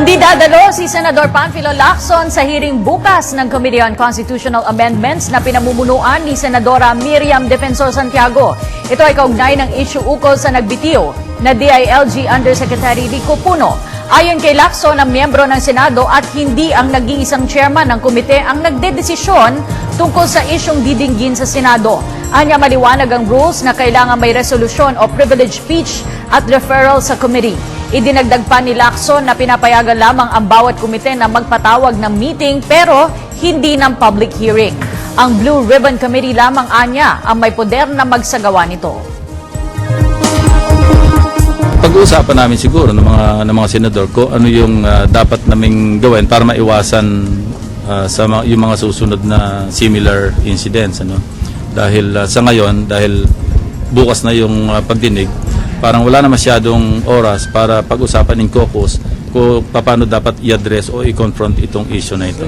Hindi dadalo si Senador Panfilo Lacson sa hearing bukas ng Committee on Constitutional Amendments na pinamumunuan ni Senadora Miriam Defensor Santiago. Ito ay kaugnay ng issue ukol sa nagbitiw na DILG Undersecretary Rico Puno. Ayon kay Lacson, ang miyembro ng Senado at hindi ang nag-iisang chairman ng komite ang nagdedesisyon tungkol sa isyong didinggin sa Senado. Anya maliwanag ang rules na kailangan may resolusyon o privilege speech at referral sa committee. Idinagdag pa ni Lacson na pinapayagan lamang ang bawat komite na magpatawag ng meeting pero hindi ng public hearing. Ang Blue Ribbon Committee lamang anya ang may poder na magsagawa nito. Pag-uusapan namin siguro ng mga ng mga senador ko ano yung ah, dapat naming gawin para maiwasan ah, sa mga, yung mga susunod na similar incidents ano. Dahil ah, sa ngayon dahil bukas na yung ah, pagdinig, parang wala na masyadong oras para pag-usapan ng caucus kung paano dapat i-address o i-confront itong issue na ito.